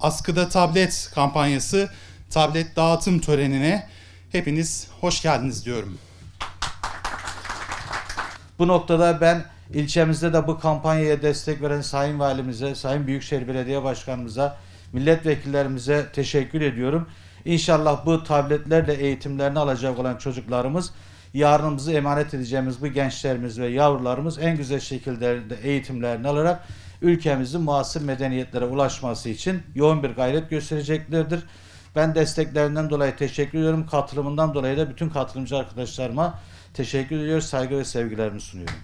Askıda Tablet kampanyası tablet dağıtım törenine hepiniz hoş geldiniz diyorum. Bu noktada ben ilçemizde de bu kampanyaya destek veren Sayın Valimize, Sayın Büyükşehir Belediye Başkanımıza, milletvekillerimize teşekkür ediyorum. İnşallah bu tabletlerle eğitimlerini alacak olan çocuklarımız yarınımızı emanet edeceğimiz bu gençlerimiz ve yavrularımız en güzel şekilde de eğitimlerini alarak ülkemizin muasır medeniyetlere ulaşması için yoğun bir gayret göstereceklerdir. Ben desteklerinden dolayı teşekkür ediyorum. Katılımından dolayı da bütün katılımcı arkadaşlarıma teşekkür ediyor. Saygı ve sevgilerimi sunuyorum.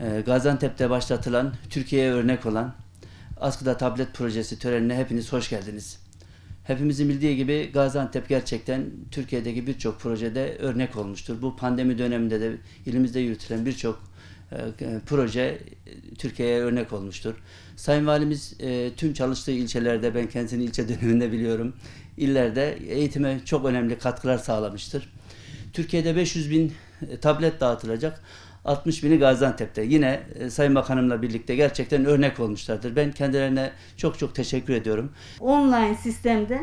Ee, Gaziantep'te başlatılan, Türkiye'ye örnek olan Askıda Tablet Projesi törenine hepiniz hoş geldiniz. Hepimizin bildiği gibi Gaziantep gerçekten Türkiye'deki birçok projede örnek olmuştur. Bu pandemi döneminde de ilimizde yürütülen birçok proje e, Türkiye'ye örnek olmuştur. Sayın Valimiz e, tüm çalıştığı ilçelerde, ben kendisini ilçe döneminde biliyorum, illerde eğitime çok önemli katkılar sağlamıştır. Türkiye'de 500 bin e, tablet dağıtılacak. 60 bini Gaziantep'te. Yine e, Sayın Bakanımla birlikte gerçekten örnek olmuşlardır. Ben kendilerine çok çok teşekkür ediyorum. online sistemde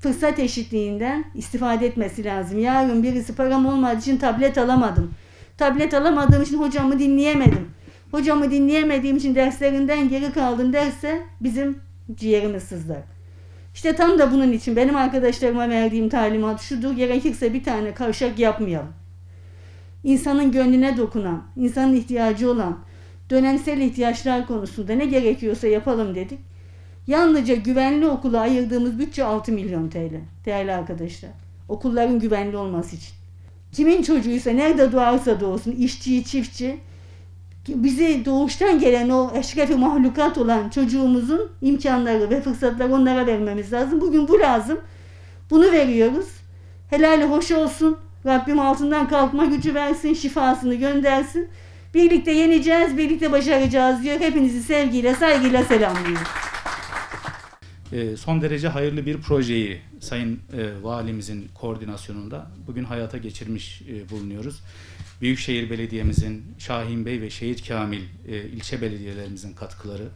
fırsat eşitliğinden istifade etmesi lazım. Yarın birisi param olmadığı için tablet alamadım. Tablet alamadığım için hocamı dinleyemedim. Hocamı dinleyemediğim için derslerinden geri kaldım derse bizim ciğerimiz sızlar. İşte tam da bunun için benim arkadaşlarıma verdiğim talimat şudur. Gerekirse bir tane kavşak yapmayalım. İnsanın gönlüne dokunan, insanın ihtiyacı olan, dönemsel ihtiyaçlar konusunda ne gerekiyorsa yapalım dedik. Yalnızca güvenli okula ayırdığımız bütçe 6 milyon TL değerli arkadaşlar. Okulların güvenli olması için. Kimin çocuğuysa nerede doğarsa doğsun işçi, çiftçi bize doğuştan gelen o eşrefi mahlukat olan çocuğumuzun imkanları ve fırsatları onlara vermemiz lazım. Bugün bu lazım. Bunu veriyoruz. Helali hoş olsun. Rabbim altından kalkma gücü versin, şifasını göndersin. Birlikte yeneceğiz, birlikte başaracağız diyor. Hepinizi sevgiyle, saygıyla selamlıyorum. Ee, son derece hayırlı bir projeyi Sayın e, Valimizin koordinasyonunda bugün hayata geçirmiş e, bulunuyoruz. Büyükşehir Belediye'mizin, Şahin Bey ve Şehit Kamil e, ilçe belediyelerimizin katkıları,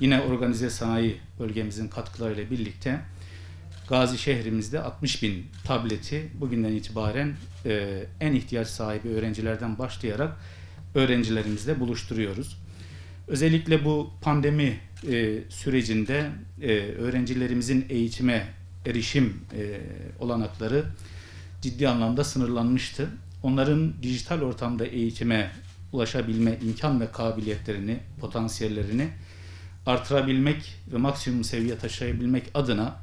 yine organize sanayi bölgemizin katkılarıyla birlikte Gazi şehrimizde 60 bin tableti bugünden itibaren en ihtiyaç sahibi öğrencilerden başlayarak öğrencilerimizle buluşturuyoruz. Özellikle bu pandemi e, sürecinde e, öğrencilerimizin eğitime erişim e, olanakları ciddi anlamda sınırlanmıştı. Onların dijital ortamda eğitime ulaşabilme imkan ve kabiliyetlerini, potansiyellerini artırabilmek ve maksimum seviye taşıyabilmek adına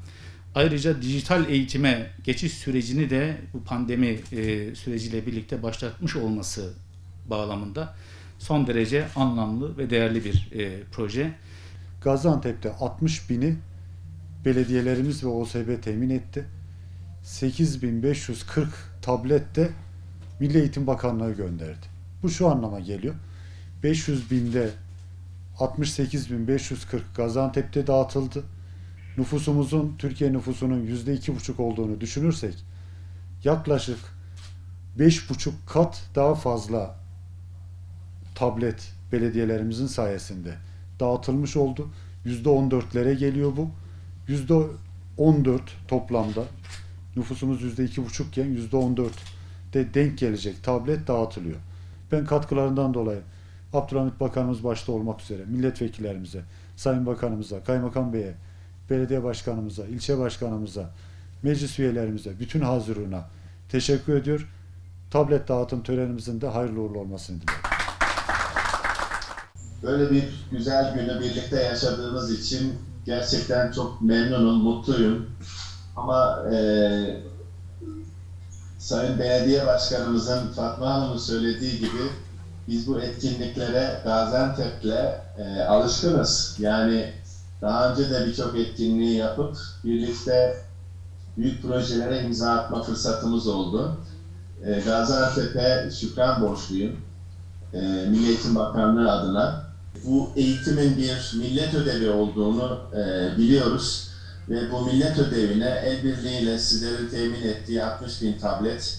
ayrıca dijital eğitime geçiş sürecini de bu pandemi e, süreciyle birlikte başlatmış olması bağlamında son derece anlamlı ve değerli bir e, proje. Gaziantep'te 60 bini belediyelerimiz ve OSB temin etti. 8540 tablet de Milli Eğitim Bakanlığı gönderdi. Bu şu anlama geliyor. 500 binde 68.540 Gaziantep'te dağıtıldı. Nüfusumuzun, Türkiye nüfusunun %2,5 olduğunu düşünürsek yaklaşık 5,5 kat daha fazla tablet belediyelerimizin sayesinde dağıtılmış oldu. %14'lere geliyor bu. %14 toplamda nüfusumuz %2,5 iken %14 de denk gelecek tablet dağıtılıyor. Ben katkılarından dolayı Abdülhamit Bakanımız başta olmak üzere milletvekillerimize, Sayın Bakanımıza, Kaymakam Bey'e, belediye başkanımıza, ilçe başkanımıza, meclis üyelerimize, bütün hazırına teşekkür ediyor. Tablet dağıtım törenimizin de hayırlı uğurlu olmasını diliyorum. Böyle bir güzel günü birlikte yaşadığımız için gerçekten çok memnunum, mutluyum. Ama eee Sayın Belediye Başkanımızın Fatma Hanım'ın söylediği gibi biz bu etkinliklere Gaziantep'le eee, alışkınız. Yani daha önce de birçok etkinliği yapıp birlikte büyük projelere imza atma fırsatımız oldu. Eee Gaziantep'e şükran borçluyum. Eee Milli Eğitim Bakanlığı adına bu eğitimin bir millet ödevi olduğunu e, biliyoruz. Ve bu millet ödevine el birliğiyle sizlerin temin ettiği 60 bin tablet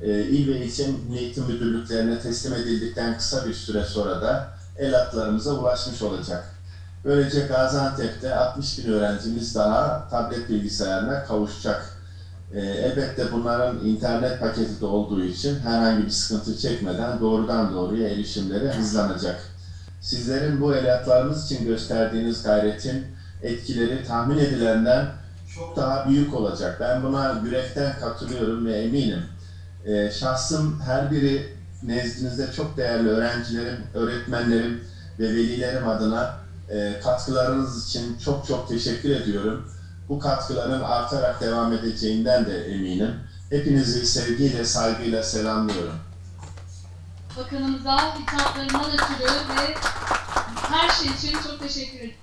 e, il ve ilçe eğitim müdürlüklerine teslim edildikten kısa bir süre sonra da el atlarımıza ulaşmış olacak. Böylece Gaziantep'te 60 bin öğrencimiz daha tablet bilgisayarına kavuşacak. Ee, elbette bunların internet paketi de olduğu için herhangi bir sıkıntı çekmeden doğrudan doğruya erişimleri hızlanacak. Sizlerin bu evlatlarımız için gösterdiğiniz gayretin etkileri tahmin edilenden çok daha büyük olacak. Ben buna yürekten katılıyorum ve eminim. Ee, şahsım her biri nezdinizde çok değerli öğrencilerim, öğretmenlerim ve velilerim adına e, katkılarınız için çok çok teşekkür ediyorum. Bu katkıların artarak devam edeceğinden de eminim. Hepinizi sevgiyle, saygıyla selamlıyorum. Bakanımıza hitaplarından ötürü ve her şey için çok teşekkür ederim.